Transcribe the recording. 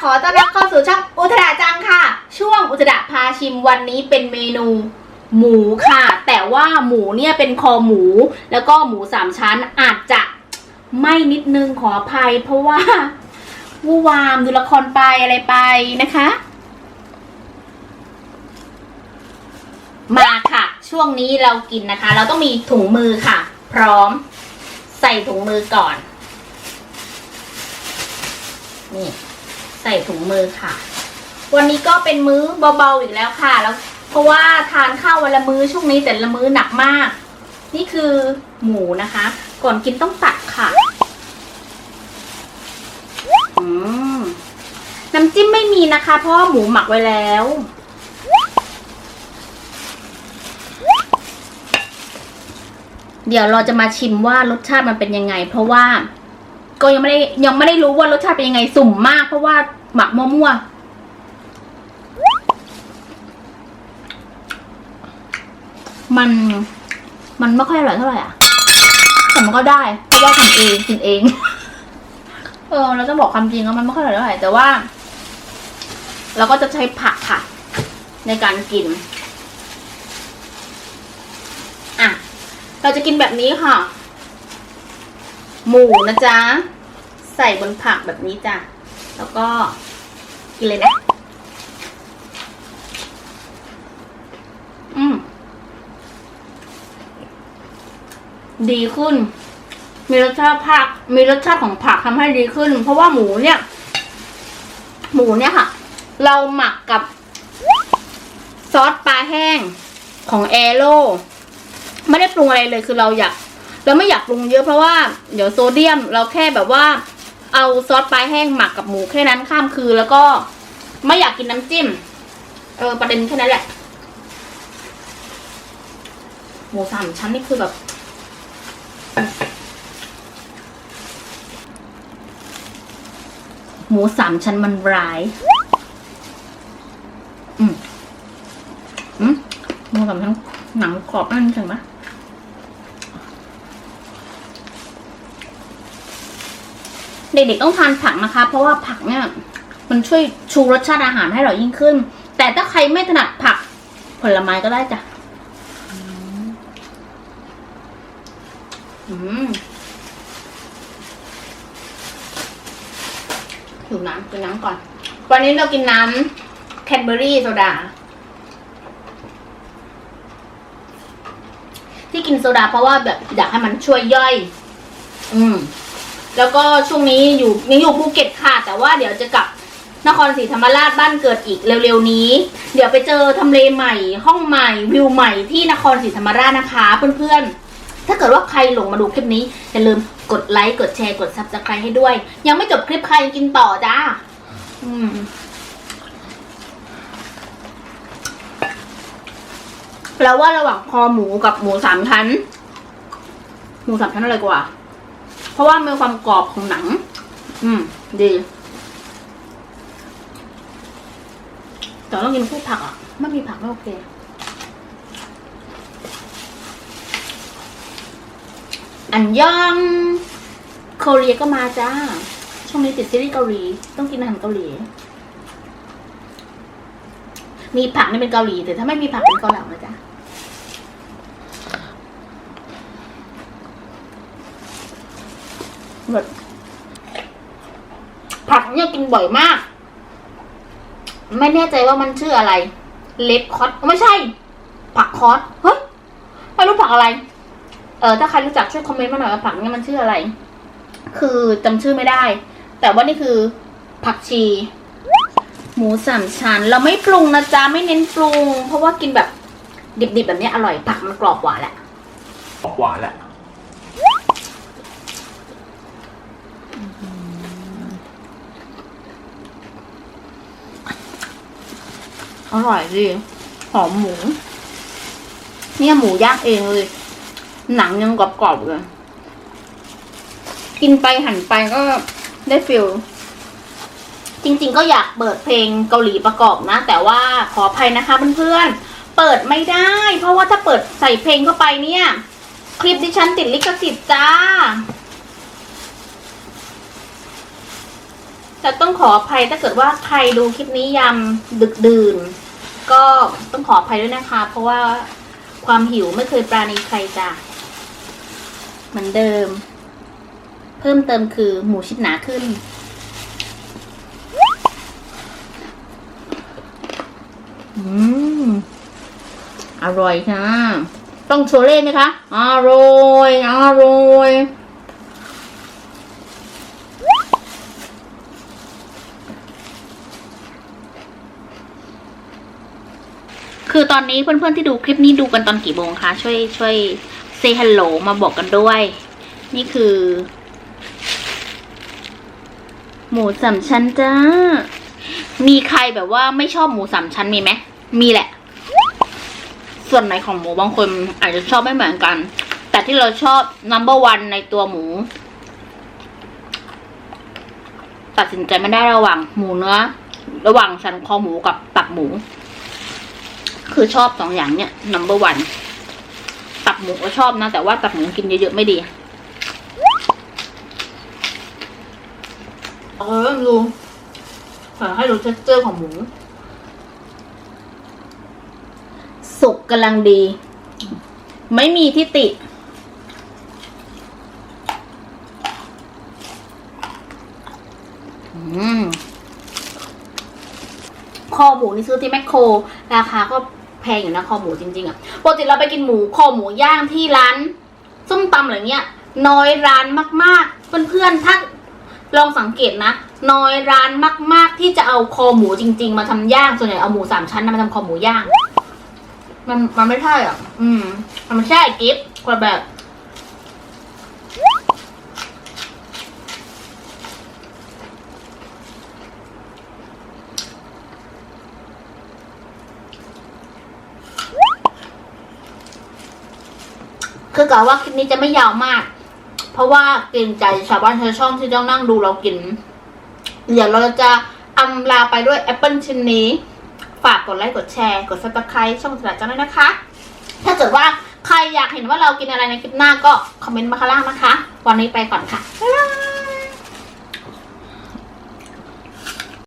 ขอต้อนรับเข้าสู่ช่องอุตราจังค่ะ ช่วงอุตราพาชิมวันนี้เป็นเมนู หมูค่ะ แต่ว่าหมูเนี่ยเป็นคอหมู แล้วก็หมูสามชั้นอาจจะไม่นิดนึงขออภัย เพราะว่าวูวามดูละครไปอะไรไปนะคะ มาค่ะ ช่วงนี้เรากินนะคะ เราต้องมีถุงมือค่ะ พร้อม ใส่ถุงมือก่อนนี่ ใส่ถุงมือค่ะ วันนี้ก็เป็นมื้อเบาๆอีกแล้วค่ะ แล้ว เพราะว่าทานข้าววันละมื้อช่วงนี้แต่ละมื้อหนักมาก นี่คือหมูนะคะ ก่อนกินต้องตัดค่ะอืมน้ำจิ้มไม่มีนะคะ เพราะหมูหมักไว้แล้วเดี๋ยวเราจะมาชิมว่ารสชาติมันเป็นยังไง เพราะว่า ก็ยังไม่ได้ยังไม่ได้รู้ว่ารสชาติเป็นยังไงสุ่มมาก เพราะว่าหมักมั่วๆมัน มันไม่ค่อยอร่อยเท่าไหร่อะแต่มันก็ได้ เพราะว่าทำเองกินเอง เออ เราต้องบอกความจริงว่ามันไม่ค่อยอร่อยเท่าไหร่แต่ว่า เราก็จะใช้ผักค่ะ ในการกินอะเราจะกินแบบนี้ค่ะ หมูนะจ๊ะ ใส่บนผักแบบนี้จ้ะ แล้วก็กินเลยนะอืมดีขึ้น มีรสชาติผัก มีรสชาติของผักทำให้ดีขึ้น เพราะว่าหมูเนี่ย หมูเนี่ยค่ะ เราหมักกับซอสปลาแห้งของแอโร่ไม่ได้ปรุงอะไรเลยคือเราอยาก เราไม่อยากปรุงเยอะเพราะว่าเดี๋ยวโซเดียมเราแค่แบบว่า เอาซอสปลายแห้งหมักกับหมูแค่นั้นข้ามคืนแล้วก็ไม่อยากกินน้ำจิ้ม เออประเด็นแค่นั้นแหละ หมูสามชั้นนี่คือแบบหมูสามชั้นมันร้าย อืม อืม หมูสามชั้นหนังกรอบนั่นถึงไหม เด็กๆต้องทานผักนะคะ เพราะว่าผักเนี่ยมันช่วยชูรสชาติอาหารให้เรายิ่งขึ้น แต่ถ้าใครไม่ถนัดผักผลไม้ก็ได้จ้ะอืมหิวน้ำกินน้ำก่อน วันนี้เรากินน้ำแคนเบอรี่โซดา ที่กินโซดาเพราะว่าแบบอยากให้มันช่วยย่อย อืม แล้วก็ช่วงนี้อยู่ยังอยู่ภูเก็ตค่ะ แต่ว่าเดี๋ยวจะกลับนครศรีธรรมราชบ้านเกิดอีกเร็วๆนี้ เดี๋ยวไปเจอทำเลใหม่ ห้องใหม่วิวใหม่ที่นครศรีธรรมราชนะคะ เพื่อนๆ ถ้าเกิดว่าใครหลงมาดูคลิปนี้อย่าลืมกดไลค์กดแชร์กดซับสไครต์ให้ด้วย ยังไม่จบคลิปใครยังกินต่อจ้า อืมแล้วว่าระหว่างคอหมูกับหมูสามชั้น หมูสามชั้นอะไรกว่า ราะว่ามีความกรอบของหนัง อืม ดี แต่ต้องกินคู่ผักอะ ไม่มีผักไม่โอเค อันยองเกาหลีก็มาจ้า ช่วงนี้ติดซีรีส์เกาหลี ต้องกินอาหารเกาหลี มีผักนี่เป็นเกาหลี แต่ถ้าไม่มีผักเป็นเกาเหลานะจ๊ะ แบบผักเนี่ยกินบ่อยมาก ไม่แน่ใจว่ามันชื่ออะไร เล็บคอสไม่ใช่ ผักคอสเฮ้ยไม่รู้ผักอะไร เออถ้าใครรู้จักช่วยคอมเมนต์มาหน่อยว่าผักเนี่ยมันชื่ออะไร คือจำชื่อไม่ได้ แต่ว่านี่คือ ผักชี หมูสามชั้นเราไม่ปรุงนะจ๊ะไม่เน้นปรุง เพราะว่ากินแบบ ดิบๆแบบนี้อร่อยผักมันกรอบกว่าแหละกรอบหวานแหละ อร่อยดิหอมหมู เนี่ยหมูย่างเองเลย หนังยังกรอบๆเลย กินไปหั่นไปก็ได้ฟิลจริงๆก็อยากเปิดเพลงเกาหลีประกอบนะ แต่ว่าขออภัยนะคะเพื่อนๆ เปิดไม่ได้ เพราะว่าถ้าเปิดใส่เพลงเข้าไปเนี่ย คลิปดิฉันติดลิขสิทธิ์จ้า จะต้องขออภัยถ้าเกิดว่าใครดูคลิปนี้ยามดึกดื่น ก็ต้องขออภัยด้วยนะคะ เพราะว่าความหิวไม่เคยปราณีใครจ้ะเหมือนเดิม เพิ่มเติมคือหมูชิ้นหนาขึ้น อืม อร่อยค่ะ ต้องโชเล่ไหมคะ อร่อย อร่อย คือตอนนี้เพื่อนๆที่ดูคลิปนี้ดูกันตอนกี่โมงคะช่วยช่วย say hello มาบอกกันด้วย นี่คือ หมูสามชั้นจ้า มีใครแบบว่าไม่ชอบหมูสามชั้นมีไหมมีแหละ ส่วนไหนของหมูบางคนอาจจะชอบไม่เหมือนกัน แต่ที่เราชอบ number one ในตัวหมู ตัดสินใจไม่ได้ระหว่างหมูเนื้อ ระหว่างสันคอหมูกับตับหมู คือชอบสองอย่างเนี้ย number one ตับหมูก็ชอบนะ แต่ว่าตับหมูกินเยอะๆไม่ดี เออดูให้ดูเท็กเจอร์ของหมู สุกกำลังดี ไม่มีที่ติ อืมคอหมูนี่ซื้อที่แมคโคร ราคาก็ แพงอยู่นะคอหมูจริงๆอะ่ะปกติเราไปกินหมูคอหมูย่างที่ร้านส้มตำอะไรเงี้ย น้อยร้านมากๆเพื่อนๆถ้าลองสังเกตนะ น้อยร้านมาก ๆ ที่จะเอาคอหมูจริง ๆ มาทำย่างส่วนใหญ่เอาหมูสามชั้นนะมาทำคอหมูย่าง มันมันไม่ใช่อะ อืม มันไม่ใช่กิฟต์คนละแบบ คือกะว่าคลิปนี้จะไม่ยาวมาก เพราะว่าเกรงใจชาวบ้านชาวช่องที่ต้องนั่งดูเรากิน เดี๋ยวเราจะอำลาไปด้วยแอปเปิลชิ้นนี้ ฝากกดไลค์กดแชร์ กดซับสไครต์ช่องสลัดจังด้วยนะคะ ถ้าเกิดว่าใครอยากเห็นว่าเรากินอะไรในคลิปหน้าก็คอมเมนต์มาข้างล่างนะคะ วันนี้ไปก่อนค่ะบ๊ายบาย